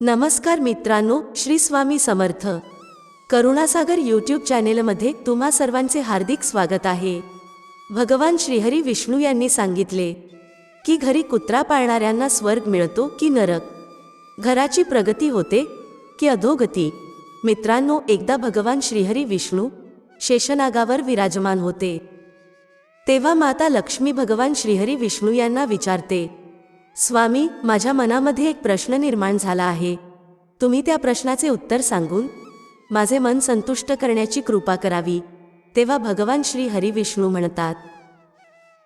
नमस्कार मित्रांनो श्री स्वामी समर्थ. करुणासागर यूट्यूब चॅनेलमध्ये तुम्हा सर्वांचे हार्दिक स्वागत आहे. भगवान श्रीहरी विष्णू यांनी सांगितले की घरी कुत्रा पाळणाऱ्यांना स्वर्ग मिळतो की नरक? घराची प्रगती होते की अधोगती? मित्रांनो एकदा भगवान श्रीहरी विष्णू शेषनागावर विराजमान होते. तेव्हा माता लक्ष्मी भगवान श्रीहरी विष्णू यांना विचारते स्वामी माझ्या मनामध्ये एक प्रश्न निर्माण झाला आहे. तुम्ही त्या प्रश्नाचे उत्तर सांगून माझे मन संतुष्ट करण्याची कृपा करावी. तेव्हा भगवान श्री हरिविष्णू म्हणतात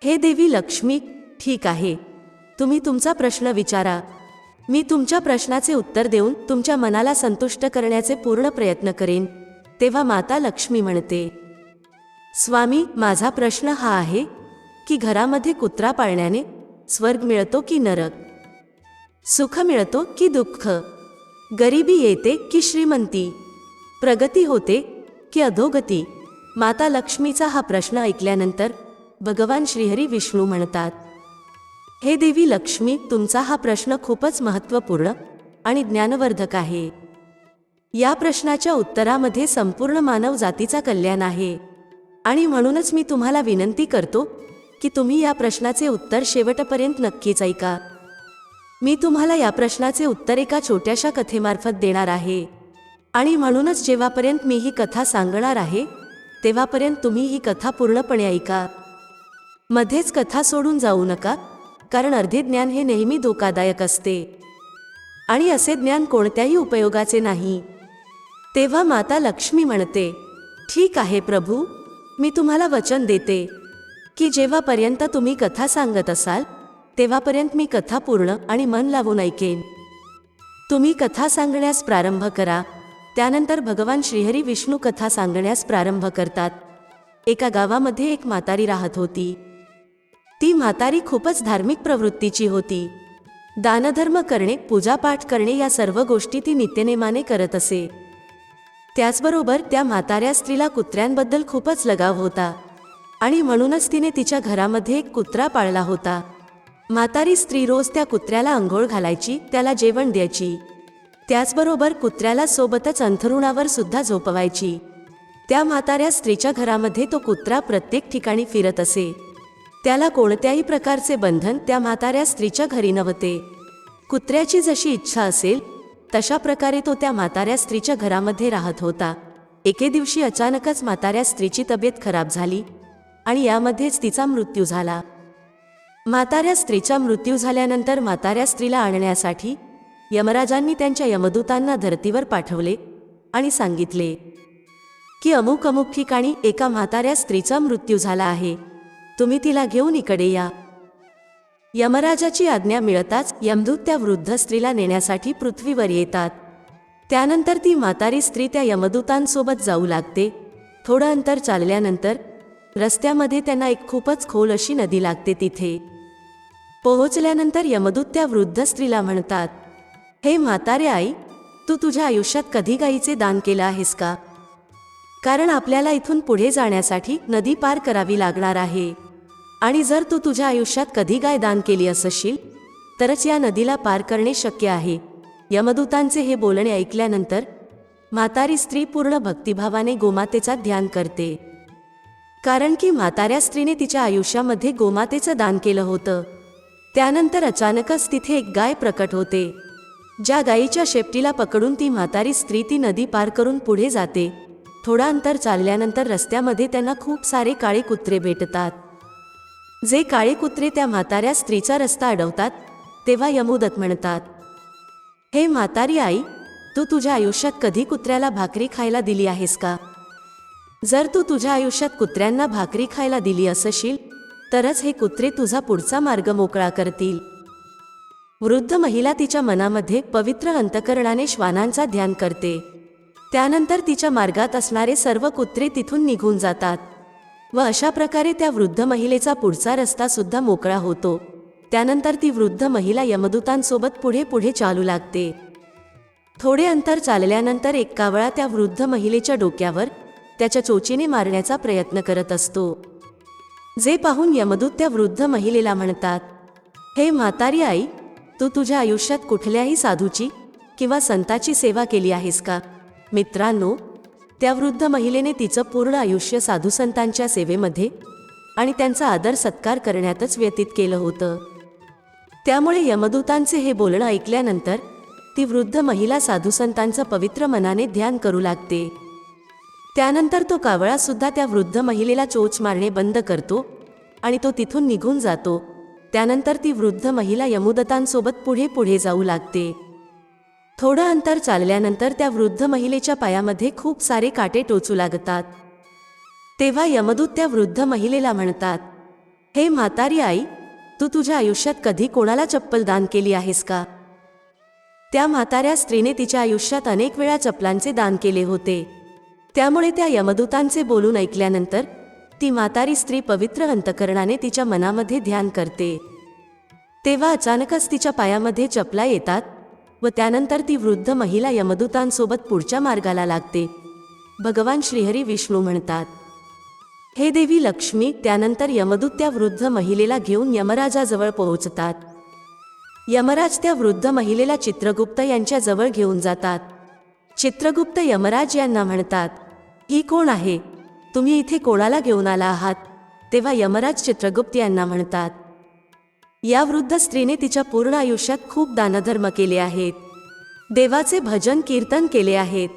हे देवी लक्ष्मी ठीक आहे. तुम्ही तुमचा प्रश्न विचारा. मी तुमच्या प्रश्नाचे उत्तर देऊन तुमच्या मनाला संतुष्ट करण्याचे पूर्ण प्रयत्न करेन. तेव्हा माता लक्ष्मी म्हणते स्वामी माझा प्रश्न हा आहे की घरामध्ये कुत्रा पाळण्याने स्वर्ग मिळतो की नरक? सुख मिळतो की दुःख? गरिबी येते की श्रीमंती? प्रगती होते की अधोगती? माता लक्ष्मीचा हा प्रश्न ऐकल्यानंतर भगवान श्रीहरी विष्णू म्हणतात हे देवी लक्ष्मी तुमचा हा प्रश्न खूपच महत्त्वपूर्ण आणि ज्ञानवर्धक आहे. या प्रश्नाच्या उत्तरामध्ये संपूर्ण मानव जातीचा कल्याण आहे आणि म्हणूनच मी तुम्हाला विनंती करतो की तुम्ही या प्रश्नाचे उत्तर शेवटपर्यंत नक्कीच ऐका. मी तुम्हाला या प्रश्नाचे उत्तर एका छोट्याशा कथेमार्फत देणार आहे. आणि म्हणूनच जेव्हापर्यंत मी ही कथा सांगणार आहे तेव्हापर्यंत तुम्ही ही कथा पूर्णपणे ऐका. मध्येच कथा सोडून जाऊ नका कारण अर्धे ज्ञान हे नेहमी धोकादायक असते. आणि असे ज्ञान कोणत्याही उपयोगाचे नाही. तेव्हा माता लक्ष्मी म्हणते ठीक आहे प्रभू मी तुम्हाला वचन देते. की जेव्हापर्यंत तुम्ही कथा सांगत असाल तेव्हापर्यंत मी कथा पूर्ण आणि मन लावून ऐकेन. तुम्ही कथा सांगण्यास प्रारंभ करा त्यानंतर भगवान श्रीहरी विष्णू कथा सांगण्यास प्रारंभ करतात. एका गावामध्ये एक म्हातारी राहत होती. ती म्हातारी खूपच धार्मिक प्रवृत्तीची होती. दानधर्म करणे पूजापाठ करणे या सर्व गोष्टी ती नित्यनेमाने करत असे. त्याचबरोबर त्या म्हाताऱ्या स्त्रीला कुत्र्यांबद्दल खूपच लगाव होता. आणि म्हणूनच तिने तिच्या घरामध्ये एक कुत्रा पाळला होता. म्हातारी स्त्री रोज त्या कुत्र्याला आंघोळ घालायची त्याला जेवण द्यायची. त्याचबरोबर कुत्र्याला सोबतच अंथरुणावर सुद्धा झोपवायची. त्या म्हाताऱ्या स्त्रीच्या घरामध्ये तो कुत्रा प्रत्येक ठिकाणी फिरत असे. त्याला कोणत्याही प्रकारचे बंधन त्या म्हाताऱ्या स्त्रीच्या घरी नव्हते. कुत्र्याची जशी इच्छा असेल तशा प्रकारे तो त्या म्हाताऱ्या स्त्रीच्या घरामध्ये राहत होता. एके दिवशी अचानकच म्हाताऱ्या स्त्रीची तब्येत खराब झाली आणि यामध्येच तिचा मृत्यू झाला. म्हाताऱ्या स्त्रीचा मृत्यू झाल्यानंतर म्हाताऱ्या स्त्रीला आणण्यासाठी यमराजांनी त्यांच्या यमदूतांना धर्तीवर पाठवले आणि सांगितले की अमुक अमुक ठिकाणी एका म्हाताऱ्या स्त्रीचा मृत्यू झाला आहे. तुम्ही तिला घेऊन इकडे या. यमराजाची आज्ञा मिळताच यमदूत त्या वृद्ध स्त्रीला नेण्यासाठी पृथ्वीवर येतात. त्यानंतर ती म्हातारी स्त्री त्या यमदूतांसोबत जाऊ लागते. थोडं अंतर चालल्यानंतर रस्त्यामध्ये त्यांना एक खूपच खोल अशी नदी लागते तिथे. पोहोचल्यानंतर यमदूत त्या वृद्ध स्त्रीला म्हणतात हे म्हातारे आई तू तुझ्या आयुष्यात कधी गाईचे दान केलं आहेस का? कारण आपल्याला इथून पुढे जाण्यासाठी नदी पार करावी लागणार आहे. आणि जर तू तुझ्या आयुष्यात कधी गाय दान केली असशील तरच या नदीला पार करणे शक्य आहे. यमदूतांचे हे बोलणे ऐकल्यानंतर म्हातारी स्त्री पूर्ण भक्तिभावाने गोमातेचा ध्यान करते. कारण की म्हाताऱ्या स्त्रीने तिच्या आयुष्यामध्ये गोमातेचं दान केलं होतं. त्यानंतर अचानकच तिथे एक गाय प्रकट होते. ज्या गायीच्या शेपटीला पकडून ती म्हातारी स्त्री ती नदी पार करून पुढे जाते. थोडा अंतर चालल्यानंतर रस्त्यामध्ये त्यांना खूप सारे काळे कुत्रे भेटतात. जे काळे कुत्रे त्या म्हाताऱ्या स्त्रीचा रस्ता अडवतात तेव्हा यमुदत म्हणतात हे म्हातारी आई तू तुझ्या आयुष्यात कधी कुत्र्याला भाकरी खायला दिली आहेस का? जर तू तुझ्या आयुष्यात कुत्र्यांना भाकरी खायला दिली असशील तरच हे कुत्रे तुझा पुढचा मार्ग मोकळा करतील. वृद्ध महिला तिच्या मनामध्ये पवित्र अंतकरणाने श्वानांचा ध्यान करते. त्यानंतर तिच्या मार्गात असणारे सर्व कुत्रे तिथून निघून जातात. व अशा प्रकारे त्या वृद्ध महिलेचा पुढचा रस्ता सुद्धा मोकळा होतो. त्यानंतर ती वृद्ध महिला यमदूतांसोबत पुढे पुढे चालू लागते. थोडे अंतर चालल्यानंतर एक कावळा त्या वृद्ध महिलेच्या डोक्यावर त्याच्या चोचीने मारण्याचा प्रयत्न करत असतो. जे पाहून यमदूत त्या वृद्ध महिलेला म्हणतात हे म्हातारी आई तू तुझ्या आयुष्यात कुठल्याही साधूची किंवा संताची सेवा केली आहेस का? मित्रांनो त्या वृद्ध महिलेने तिचं पूर्ण आयुष्य साधुसंतांच्या सेवेमध्ये आणि त्यांचा आदर सत्कार करण्यातच व्यतीत केलं होतं. त्यामुळे यमदूतांचे हे बोलणं ऐकल्यानंतर ती वृद्ध महिला साधूसंतांचं पवित्र मनाने ध्यान करू लागते. त्यानंतर तो कावळा सुद्धा त्या वृद्ध महिलेला चोच मारणे बंद करतो आणि तो तिथून निघून जातो. त्यानंतर ती वृद्ध महिला यमुदतांसोबत पुढे पुढे जाऊ लागते. थोडं अंतर चालल्यानंतर त्या वृद्ध महिलेच्या पायामध्ये खूप सारे काटे टोचू लागतात. तेव्हा यमदूत त्या वृद्ध महिलेला म्हणतात हे म्हातारी आई तू तुझ्या आयुष्यात कधी कोणाला चप्पल दान केली आहेस का? त्या म्हाताऱ्या स्त्रीने तिच्या आयुष्यात अनेक वेळा चपलांचे दान केले होते. त्यामुळे त्या यमदूतांचे बोलून ऐकल्यानंतर ती म्हातारी स्त्री पवित्र अंतकरणाने तिच्या मनामध्ये ध्यान करते. तेव्हा अचानकच तिच्या पायामध्ये चपला येतात व त्यानंतर ती वृद्ध महिला यमदूतांसोबत पुढच्या मार्गाला लागते. भगवान श्रीहरी विष्णू म्हणतात हे देवी लक्ष्मी त्यानंतर यमदूत त्या वृद्ध महिलेला घेऊन यमराजाजवळ पोहोचतात. यमराज त्या वृद्ध महिलेला चित्रगुप्त यांच्याजवळ घेऊन जातात. चित्रगुप्त यमराज यांना म्हणतात ही कोण आहे? तुम्ही इथे कोणाला घेऊन आला आहात? तेव्हा यमराज चित्रगुप्त यांना म्हणतात या वृद्ध स्त्रीने तिच्या पूर्ण आयुष्यात खूप दानधर्म केले आहेत. देवाचे भजन कीर्तन केले आहेत.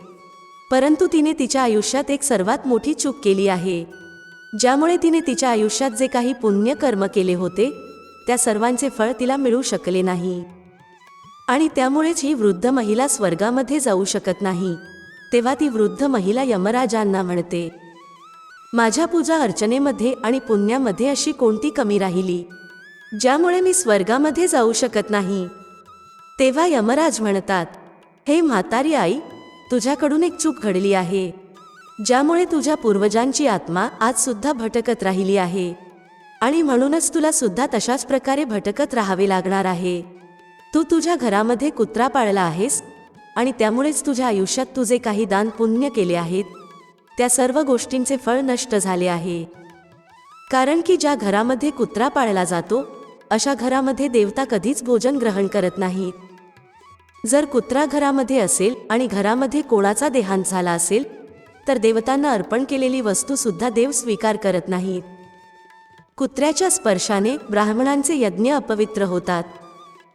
परंतु तिने तिच्या आयुष्यात एक सर्वात मोठी चूक केली आहे. ज्यामुळे तिने तिच्या आयुष्यात जे काही पुण्य कर्म केले होते त्या सर्वांचे फळ तिला मिळू शकले नाही. आणि त्यामुळेच ही वृद्ध महिला स्वर्गामध्ये जाऊ शकत नाही. तेव्हा ती वृद्ध महिला यमराजांना म्हणते माझ्या पूजा अर्चनेमध्ये आणि पुण्यामध्ये अशी कोणती कमी राहिली ज्यामुळे मी स्वर्गामध्ये जाऊ शकत नाही? तेव्हा यमराज म्हणतात हे म्हातारी आई तुझ्याकडून एक चूक घडली आहे ज्यामुळे तुझ्या पूर्वजांची आत्मा आजसुद्धा भटकत राहिली आहे आणि म्हणूनच तुला सुद्धा तशाच प्रकारे भटकत राहावे लागणार आहे. तू तुझ्या घरामध्ये कुत्रा पाळला आहेस आणि त्यामुळेच तुझ्या आयुष्यात तुझे काही दान पुण्य केले आहेत. त्या सर्व गोष्टींचे फळ नष्ट झाले आहे. कारण की ज्या घरामध्ये कुत्रा पाळला जातो अशा घरामध्ये देवता कधीच भोजन ग्रहण करत नाहीत. जर कुत्रा घरामध्ये असेल आणि घरामध्ये कोणाचा देहांत झाला असेल तर देवतांना अर्पण केलेली वस्तूसुद्धा देव स्वीकार करत नाहीत. कुत्र्याच्या स्पर्शाने ब्राह्मणांचे यज्ञ अपवित्र होतात.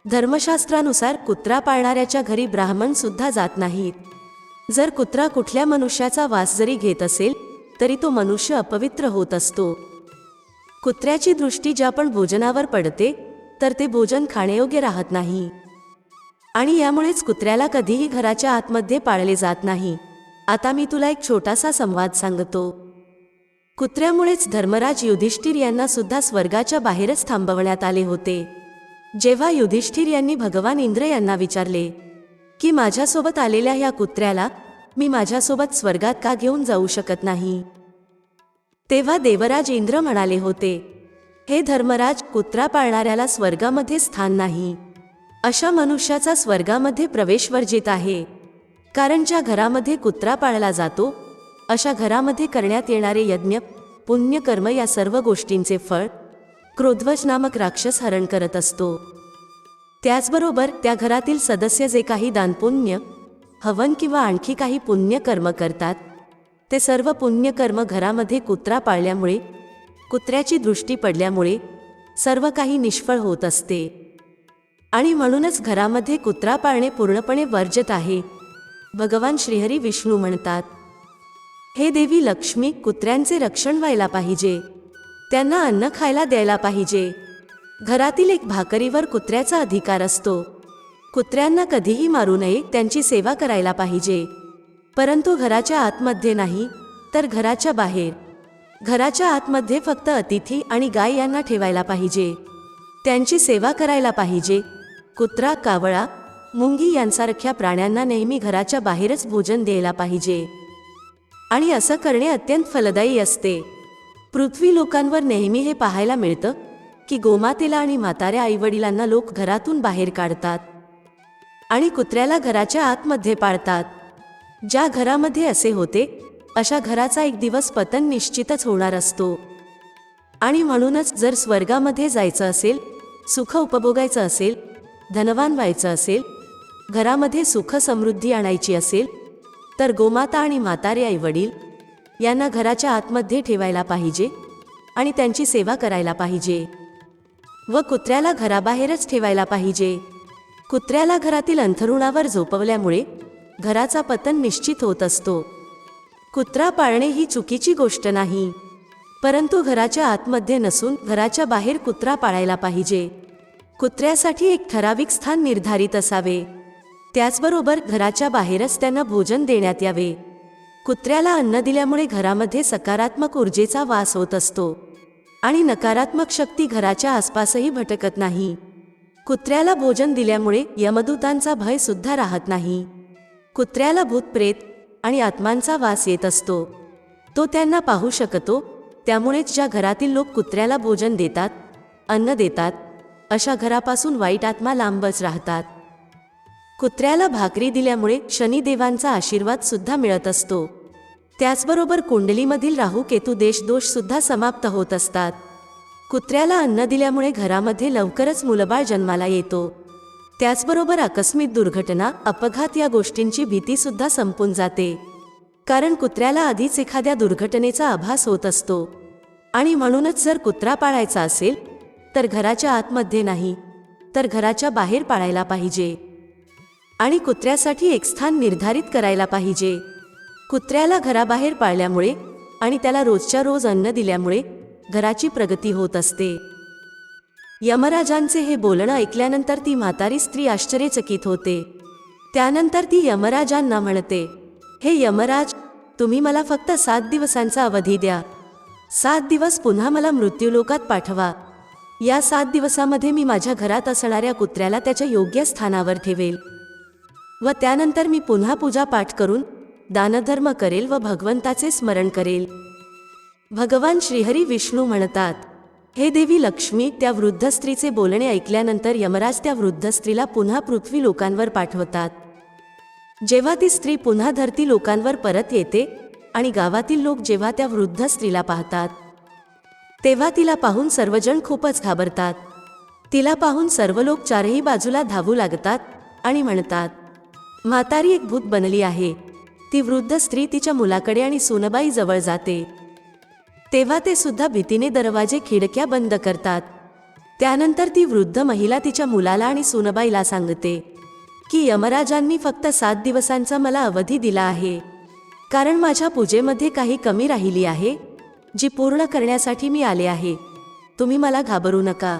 धर्मशास्त्रानुसार कुत्रा पाळणाऱ्याच्या घरी ब्राह्मण सुद्धा जात नाहीत. जर कुत्रा कुठल्या मनुष्याचा वास जरी घेत असेल तरी तो मनुष्य अपवित्र होत असतो. कुत्र्याची दृष्टी ज्या पण भोजनावर पडते तर ते भोजन खाण्यायोग्य राहत नाही. आणि यामुळेच कुत्र्याला कधीही घराच्या आतमध्ये पाळले जात नाही. आता मी तुला एक छोटासा संवाद सांगतो. कुत्र्यामुळेच धर्मराज युधिष्ठिर यांना सुद्धा स्वर्गाच्या बाहेरच थांबवण्यात आले होते. जेव्हा युधिष्ठिर यांनी भगवान इंद्र यांना विचारले की माझ्यासोबत आलेल्या ह्या कुत्र्याला मी माझ्यासोबत स्वर्गात का घेऊन जाऊ शकत नाही? तेव्हा देवराज इंद्र म्हणाले होते हे धर्मराज कुत्रा पाळणाऱ्याला स्वर्गामध्ये स्थान नाही. अशा मनुष्याचा स्वर्गामध्ये प्रवेश वर्जित आहे. कारण ज्या घरामध्ये कुत्रा पाळला जातो अशा घरामध्ये करण्यात येणारे यज्ञ पुण्यकर्म या सर्व गोष्टींचे फळ क्रोध्वज नामक राक्षस हरण करत असतो. त्याचबरोबर त्या घरातील सदस्य जे काही दानपुण्य हवन किंवा आणखी काही पुण्यकर्म करतात ते सर्व पुण्यकर्म घरामध्ये कुत्रा पाळल्यामुळे कुत्र्याची दृष्टी पडल्यामुळे सर्व काही निष्फळ होत असते. आणि म्हणूनच घरामध्ये कुत्रा पाळणे पूर्णपणे वर्जत आहे. भगवान श्रीहरी विष्णू म्हणतात हे देवी लक्ष्मी कुत्र्यांचे रक्षण व्हायला पाहिजे. त्यांना अन्न खायला द्यायला पाहिजे. घरातील एक भाकरीवर कुत्र्याचा अधिकार असतो. कुत्र्यांना कधीही मारू नये त्यांची सेवा करायला पाहिजे. परंतु घराच्या आतमध्ये नाही तर घराच्या बाहेर. घराच्या आतमध्ये फक्त अतिथी आणि गाय यांना ठेवायला पाहिजे. त्यांची सेवा करायला पाहिजे. कुत्रा कावळा मुंगी यांसारख्या प्राण्यांना नेहमी घराच्या बाहेरच भोजन द्यायला पाहिजे. आणि असं करणे अत्यंत फलदायी असते. पृथ्वी लोकांवर नेहमी हे पाहायला मिळतं की गोमातेला आणि म्हाताऱ्या आईवडिलांना लोक घरातून बाहेर काढतात आणि कुत्र्याला घराच्या आतमध्ये पाळतात ज्या घरामध्ये असे होते अशा घराचा एक दिवस पतन निश्चितच होणार असतो. आणि म्हणूनच जर स्वर्गामध्ये जायचं असेल सुख उपभोगायचं असेल धनवान व्हायचं असेल घरामध्ये सुख समृद्धी आणायची असेल तर गोमाता आणि म्हातारे आई वडील यांना घराच्या आतमध्ये ठेवायला पाहिजे आणि त्यांची सेवा करायला पाहिजे. व कुत्र्याला घराबाहेरच ठेवायला पाहिजे. कुत्र्याला घरातील अंथरुणावर झोपवल्यामुळे घराचा पतन निश्चित होत असतो. कुत्रा पाळणे ही चुकीची गोष्ट नाही. परंतु घराच्या आतमध्ये नसून घराच्या बाहेर कुत्रा पाळायला पाहिजे. कुत्र्यासाठी एक ठराविक स्थान निर्धारित असावे. त्याचबरोबर घराच्या बाहेरच त्यांना भोजन देण्यात यावे. कुत्र्याला अन्न दिल्यामुळे घरामध्ये सकारात्मक ऊर्जेचा वास होत असतो आणि नकारात्मक शक्ती घराच्या आसपासही भटकत नाही. कुत्र्याला भोजन दिल्यामुळे यमदूतांचा भय सुद्धा राहत नाही. कुत्र्याला भूतप्रेत आणि आत्मांचा वास येत असतो. तो त्यांना पाहू शकतो त्यामुळेच ज्या घरातील लोक कुत्र्याला भोजन देतात अन्न देतात अशा घरापासून वाईट आत्मा लांबच राहतात. कुत्र्याला भाकरी दिल्यामुळे शनिदेवांचा आशीर्वाद सुद्धा मिळत असतो. त्याचबरोबर कुंडलीमधील राहू केतू देशदोष सुद्धा समाप्त होत असतात. कुत्र्याला अन्न दिल्यामुळे घरामध्ये लवकरच मुलबाळ जन्माला येतो. त्याचबरोबर आकस्मिक दुर्घटना अपघात या गोष्टींची भीती सुद्धा संपून जाते. कारण कुत्र्याला आधीच एखाद्या दुर्घटनेचा आभास होत असतो. आणि म्हणूनच जर कुत्रा पाळायचा असेल तर घराच्या आतमध्ये नाही तर घराच्या बाहेर पाळायला पाहिजे. आणि कुत्र्यासाठी एक स्थान निर्धारित करायला पाहिजे. कुत्र्याला घराबाहेर पाळल्यामुळे आणि त्याला रोजच्या रोज अन्न दिल्यामुळे घराची प्रगती होत असते. यमराजांचे हे बोलणं ऐकल्यानंतर ती म्हातारी स्त्री आश्चर्यचकित होते. त्यानंतर ती यमराजांना म्हणते हे यमराज तुम्ही मला फक्त सात दिवसांचा अवधी द्या. सात दिवस पुन्हा मला मृत्यूलोकात पाठवा. या सात दिवसामध्ये मी माझ्या घरात असणाऱ्या कुत्र्याला त्याच्या योग्य स्थानावर ठेवेल. व त्यानंतर मी पुन्हा पूजा पाठ करून दानधर्म करेल व भगवंताचे स्मरण करेल. भगवान श्रीहरी विष्णू म्हणतात हे देवी लक्ष्मी त्या वृद्ध स्त्रीचे बोलणे ऐकल्यानंतर यमराज त्या वृद्ध स्त्रीला पुन्हा पृथ्वी लोकांवर पाठवतात. जेव्हा ती स्त्री पुन्हा धरती लोकांवर परत येते आणि गावातील लोक जेव्हा त्या वृद्ध स्त्रीला पाहतात तेव्हा तिला पाहून सर्वजण खूपच घाबरतात. तिला पाहून सर्व लोक चारही बाजूला धावू लागतात आणि म्हणतात म्हातारी एक भूत बनली आहे. ती वृद्ध स्त्री तिच्या मुलाकडे आणि सुनबाई जवळ जाते. तेव्हा ते सुद्धा भीतीने दरवाजे खिडक्या बंद करतात. त्यानंतर ती वृद्ध महिला तिच्या मुलाला आणि सुनबाईला सांगते की यमराजांनी फक्त सात दिवसांचा मला अवधी दिला आहे. कारण माझ्या पूजेमध्ये काही कमी राहिली आहे जी पूर्ण करण्यासाठी मी आले आहे. तुम्ही मला घाबरू नका.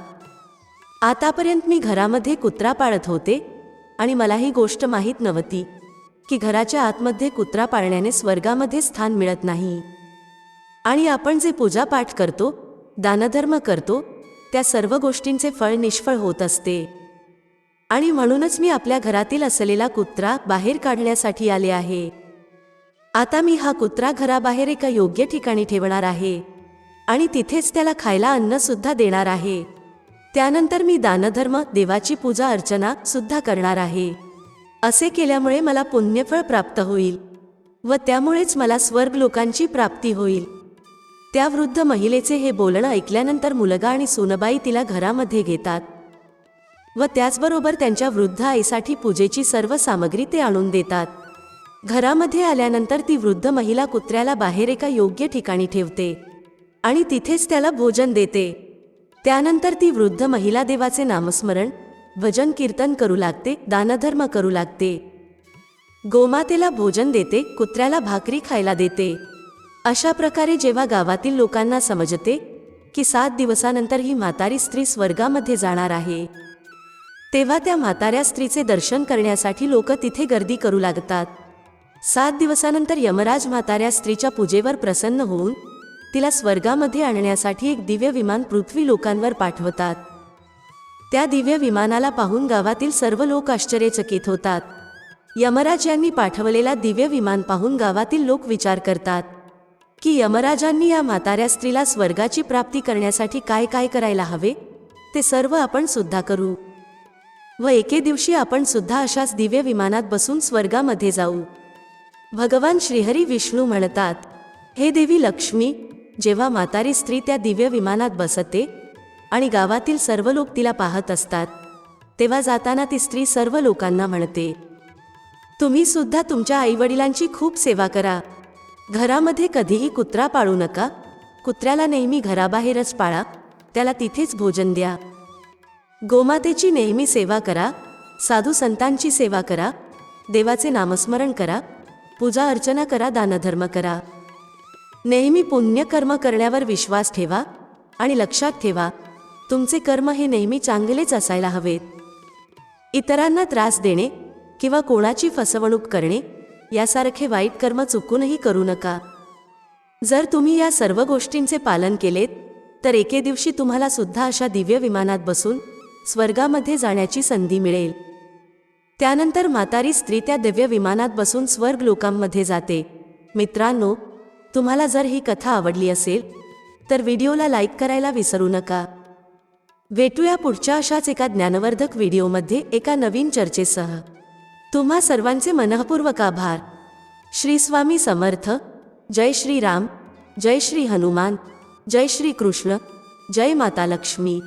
आतापर्यंत मी घरामध्ये कुत्रा पाळत होते आणि मला ही गोष्ट माहीत नव्हती की घराच्या आतमध्ये कुत्रा पाळण्याने स्वर्गामध्ये स्थान मिळत नाही. आणि आपण जे पूजापाठ करतो दानधर्म करतो त्या सर्व गोष्टींचे फळ निष्फळ होत असते. आणि म्हणूनच मी आपल्या घरातील असलेला कुत्रा बाहेर काढण्यासाठी आले आहे. आता मी हा कुत्रा घराबाहेर एका योग्य ठिकाणी ठेवणार आहे आणि तिथेच त्याला खायला अन्नसुद्धा देणार आहे. त्यानंतर मी दानधर्म देवाची पूजा अर्चना सुद्धा करणार आहे. असे केल्यामुळे मला पुण्यफळ प्राप्त होईल व त्यामुळेच मला स्वर्ग लोकांची प्राप्ती होईल. त्या वृद्ध महिलेचे हे बोलणं ऐकल्यानंतर मुलगा आणि सोनबाई तिला घरामध्ये घेतात व त्याचबरोबर त्यांच्या वृद्ध आईसाठी पूजेची सर्व सामग्री ते आणून देतात. घरामध्ये आल्यानंतर ती वृद्ध महिला कुत्र्याला बाहेर एका योग्य ठिकाणी ठेवते आणि तिथेच त्याला भोजन देते. त्यानंतर ती वृद्ध महिला देवाचे नामस्मरण भजन कीर्तन करू लागते दानधर्म करू लागते. गोमातेला भोजन देते कुत्र्याला भाकरी खायला देते. अशा प्रकारे जेव्हा गावातील लोकांना समजते की सात दिवसानंतर ही म्हातारी स्त्री स्वर्गामध्ये जाणार आहे. तेव्हा त्या म्हाताऱ्या स्त्रीचे दर्शन करण्यासाठी लोक तिथे गर्दी करू लागतात. सात दिवसानंतर यमराज म्हाताऱ्या स्त्रीच्या पूजेवर प्रसन्न होऊन तिला स्वर्गामध्ये आणण्यासाठी एक दिव्य विमान पृथ्वी लोकांवर पाठवतात. त्या दिव्य विमानाला पाहून गावातील सर्व लोक आश्चर्यचकित होतात. यमराज यांनी पाठवलेला दिव्य विमान पाहून गावातील लोक विचार करतात की यमराजांनी या म्हाताऱ्या स्त्रीला स्वर्गाची प्राप्ती करण्यासाठी काय काय करायला हवे? ते सर्व आपण सुद्धा करू. व एके दिवशी आपण सुद्धा अशाच दिव्य विमानात बसून स्वर्गामध्ये जाऊ. भगवान श्रीहरी विष्णू म्हणतात हे देवी लक्ष्मी जेव्हा म्हातारी स्त्री त्या दिव्य विमानात बसते आणि गावातील सर्व लोक तिला पाहत असतात तेव्हा जाताना ती स्त्री सर्व लोकांना म्हणते तुम्ही सुद्धा तुमच्या आईवडिलांची खूप सेवा करा. घरामध्ये कधीही कुत्रा पाळू नका. कुत्र्याला नेहमी घराबाहेरच पाळा. त्याला तिथेच भोजन द्या. गोमातेची नेहमी सेवा करा. साधू संतांची सेवा करा. देवाचे नामस्मरण करा. पूजा अर्चना करा. दानधर्म करा. नेहमी पुण्यकर्म करण्यावर विश्वास ठेवा आणि लक्षात ठेवा तुमचे कर्म हे नेहमी चांगलेच असायला हवेत. इतरांना त्रास देणे किंवा कोणाची फसवणूक करणे यासारखे वाईट कर्म चुकूनही करू नका. जर तुम्ही या सर्व गोष्टींचे पालन केलेत तर एके दिवशी तुम्हाला सुद्धा अशा दिव्य विमानात बसून स्वर्गामध्ये जाण्याची संधी मिळेल. त्यानंतर म्हातारी स्त्री त्या दिव्य विमानात बसून स्वर्ग लोकांमध्ये जाते. मित्रांनो तुम्हाला जर ही कथा आवडली असेल तर व्हिडिओला लाईक करायला विसरू नका. भेटूया पुढच्या अशाच एका ज्ञानवर्धक व्हिडिओमध्ये एका नवीन चर्चेसह. तुम्हा सर्वांचे मनःपूर्वक आभार. श्री स्वामी समर्थ जय श्री राम जय श्री हनुमान जय श्री कृष्ण जय माता लक्ष्मी.